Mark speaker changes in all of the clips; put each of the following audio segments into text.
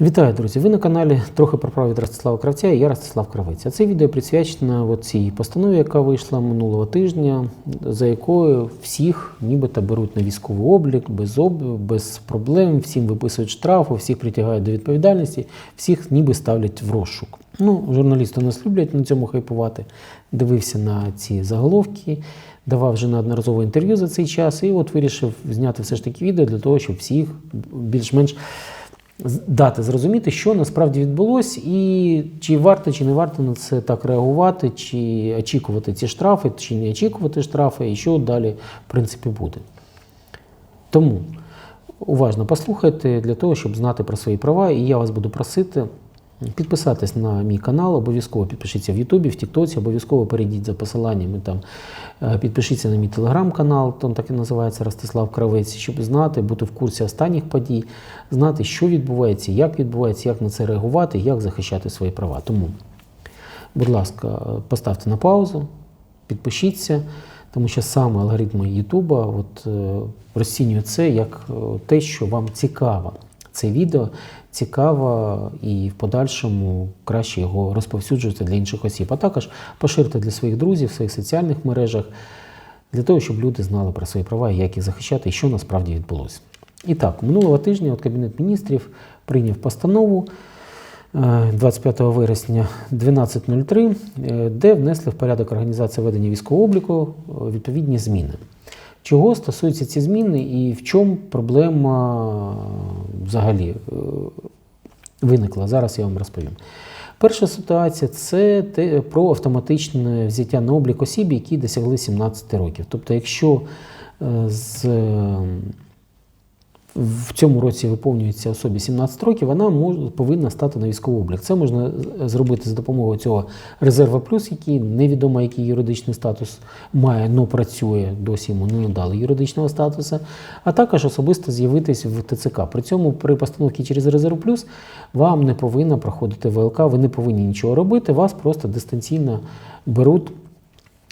Speaker 1: Вітаю, друзі! Ви на каналі трохи про право від Ростислава Кравця і я Ростислав Кравець. Це відео присвячено цій постанові, яка вийшла минулого тижня, за якою всіх нібито беруть на військовий облік без об... без проблем, всім виписують штрафи, всіх притягають до відповідальності, всіх ніби ставлять в розшук. Ну, журналісти нас люблять на цьому хайпувати. Дивився на ці заголовки, давав вже неодноразово інтерв'ю за цей час, і от вирішив зняти все ж таки відео для того, щоб всіх більш-менш дати зрозуміти, що насправді відбулось, і чи варто чи не варто на це так реагувати, чи очікувати ці штрафи, чи не очікувати штрафи, і що далі в принципі буде. Тому уважно послухайте для того, щоб знати про свої права, і я вас буду просити. Підписатись на мій канал, обов'язково підпишіться в Ютубі, в Тіктоці, обов'язково перейдіть за посиланнями там, е, підпишіться на мій телеграм-канал, там так і називається Ростислав Кравець, щоб знати, бути в курсі останніх подій, знати, що відбувається, як відбувається, як на це реагувати, як захищати свої права. Тому, будь ласка, поставте на паузу, підпишіться, тому що саме алгоритми Ютуба е, розцінюють це як е, те, що вам цікаво. Це відео цікаво і в подальшому краще його розповсюджувати для інших осіб, а також поширити для своїх друзів в своїх соціальних мережах, для того, щоб люди знали про свої права, як їх захищати, і що насправді відбулося. І так, минулого тижня от Кабінет міністрів прийняв постанову е, 25 вересня 12.03, е, де внесли в порядок організації ведення військового обліку е, відповідні зміни. Чого стосуються ці зміни і в чому проблема е, взагалі е, виникла? Зараз я вам розповім. Перша ситуація це те, про автоматичне взяття на облік осіб, які досягли 17 років. Тобто, якщо е, з в цьому році виповнюється особі 17 років, вона може, повинна стати на військовий облік. Це можна зробити за допомогою цього резерва плюс, який невідомо який юридичний статус має, але працює досі йому не надали юридичного статусу, а також особисто з'явитись в ТЦК. При цьому при постановці через резерв плюс вам не повинна проходити ВЛК, ви не повинні нічого робити, вас просто дистанційно беруть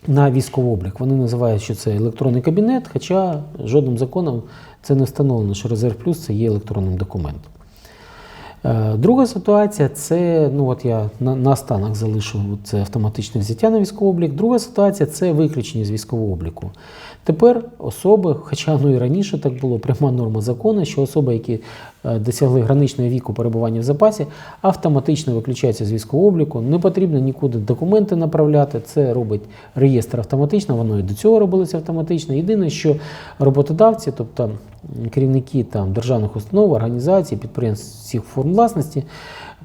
Speaker 1: на військовий облік. Вони називають, що це електронний кабінет, хоча жодним законом це не встановлено, що резерв плюс це є електронним документом. Е, Друга ситуація це, ну от я на, наостанок залишу це автоматичне взяття на військовий облік. Друга ситуація це виключення з військового обліку. Тепер особи, хоча ну і раніше так було, пряма норма закону, що особи, які е, досягли граничного віку перебування в запасі, автоматично виключаються з військового обліку. Не потрібно нікуди документи направляти. Це робить реєстр автоматично, воно і до цього робилося автоматично. Єдине, що роботодавці, тобто керівники там, державних установ, організацій, підприємств всіх форм власності,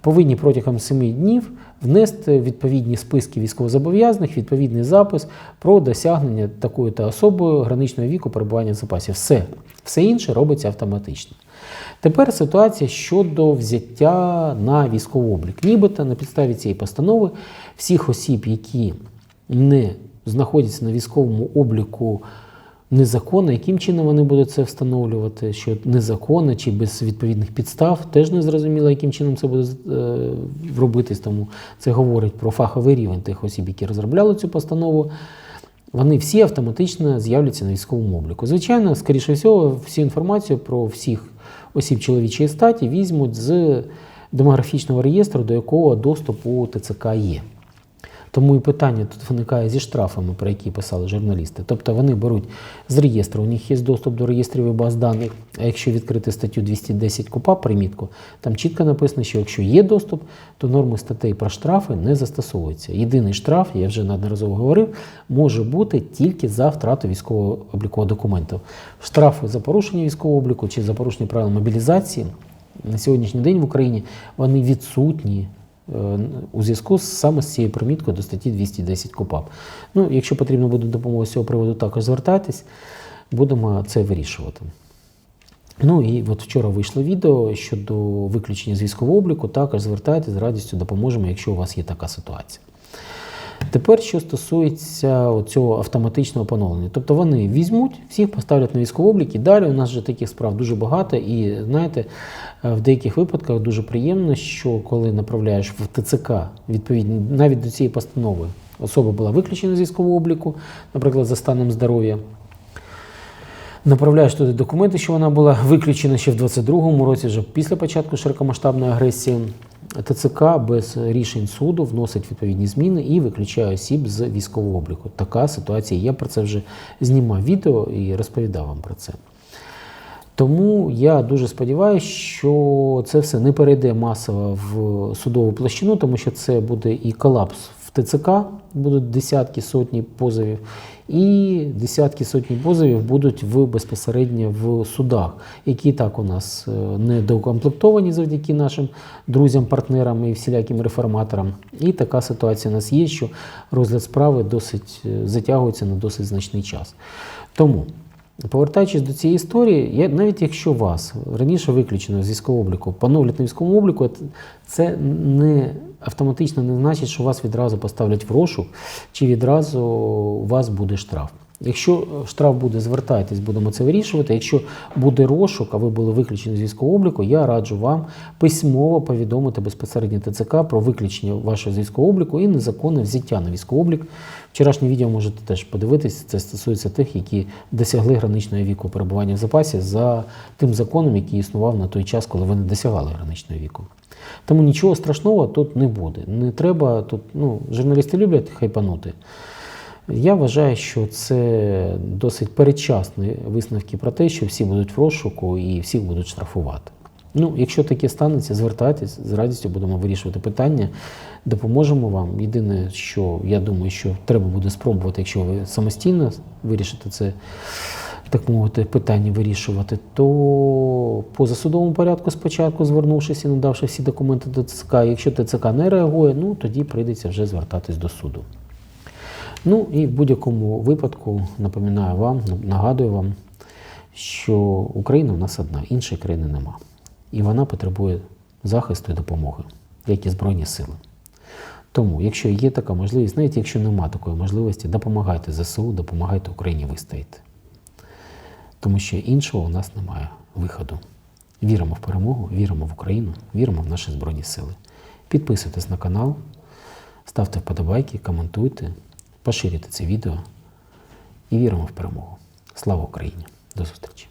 Speaker 1: повинні протягом 7 днів внести відповідні списки військовозобов'язаних, відповідний запис про досягнення такою та особою граничного віку перебування в запасі. Все. Все інше робиться автоматично. Тепер ситуація щодо взяття на військовий облік. Нібито на підставі цієї постанови всіх осіб, які не знаходяться на військовому обліку незаконно, яким чином вони будуть це встановлювати, що незаконно чи без відповідних підстав, теж не зрозуміло, яким чином це буде е, робитись. Тому це говорить про фаховий рівень тих осіб, які розробляли цю постанову. Вони всі автоматично з'являться на військовому обліку. Звичайно, скоріше всього, всю інформацію про всіх осіб чоловічої статі візьмуть з демографічного реєстру, до якого доступ у ТЦК є. Тому і питання тут виникає зі штрафами, про які писали журналісти. Тобто вони беруть з реєстру, у них є доступ до реєстрів і баз даних. А якщо відкрити статтю 210 КУПАП, примітку, там чітко написано, що якщо є доступ, то норми статей про штрафи не застосовуються. Єдиний штраф, я вже неодноразово говорив, може бути тільки за втрату військового облікового документу. Штрафи за порушення військового обліку чи за порушення правил мобілізації на сьогоднішній день в Україні вони відсутні у зв'язку саме з цією приміткою до статті 210 КУПАП. Ну, якщо потрібно буде допомога з цього приводу, також звертайтесь, будемо це вирішувати. Ну і от вчора вийшло відео щодо виключення з військового обліку. Також звертайтесь з радістю допоможемо, якщо у вас є така ситуація. Тепер, що стосується цього автоматичного поновлення, тобто вони візьмуть, всіх поставлять на військовий облік, і далі у нас вже таких справ дуже багато. І знаєте, е, в деяких випадках дуже приємно, що коли направляєш в ТЦК відповідно навіть до цієї постанови, особа була виключена з військового обліку, наприклад, за станом здоров'я. Направляєш туди документи, що вона була виключена ще в 22-му році, вже після початку широкомасштабної агресії. ТЦК без рішень суду вносить відповідні зміни і виключає осіб з військового обліку. Така ситуація. Я про це вже знімав відео і розповідав вам про це. Тому я дуже сподіваюся, що це все не перейде масово в судову площину, тому що це буде і колапс ТЦК, будуть десятки сотні позовів, і десятки сотні позовів будуть в безпосередньо в судах, які так у нас е, не доукомплектовані завдяки нашим друзям, партнерам і всіляким реформаторам. І така ситуація у нас є, що розгляд справи досить е, затягується на досить значний час. Тому. Повертаючись до цієї історії, я, навіть якщо вас раніше виключено з військового обліку, поновлять на військовому обліку, це- не автоматично не значить, що вас відразу поставлять в розшук, чи відразу у вас буде штраф. Якщо штраф буде, звертайтесь, будемо це вирішувати. Якщо буде розшук, а ви були виключені з військового обліку, я раджу вам письмово повідомити безпосередньо ТЦК про виключення вашого з військового обліку і незаконне взяття на військовий облік. Вчорашнє відео можете теж подивитись. Це стосується тих, які досягли граничного віку перебування в запасі за тим законом, який існував на той час, коли ви не досягали граничного віку. Тому нічого страшного тут не буде. Не треба тут, ну, журналісти люблять хайпанути. Я вважаю, що це досить передчасні висновки про те, що всі будуть в розшуку і всіх будуть штрафувати. Ну, якщо таке станеться, звертайтесь, з радістю будемо вирішувати питання, допоможемо вам. Єдине, що я думаю, що треба буде спробувати, якщо ви самостійно вирішите це, так мовити, питання вирішувати, то по засудовому порядку спочатку, звернувшись і надавши всі документи до ТЦК, якщо ТЦК не реагує, ну тоді прийдеться вже звертатись до суду. Ну і в будь-якому випадку напоминаю вам, нагадую вам, що Україна в нас одна, іншої країни нема. І вона потребує захисту і допомоги, як і Збройні сили. Тому, якщо є така можливість, навіть якщо нема такої можливості, допомагайте ЗСУ, допомагайте Україні вистояти. Тому що іншого у нас немає виходу. Віримо в перемогу, віримо в Україну, віримо в наші Збройні Сили. Підписуйтесь на канал, ставте вподобайки, коментуйте, поширюйте це відео і віримо в перемогу. Слава Україні! До зустрічі!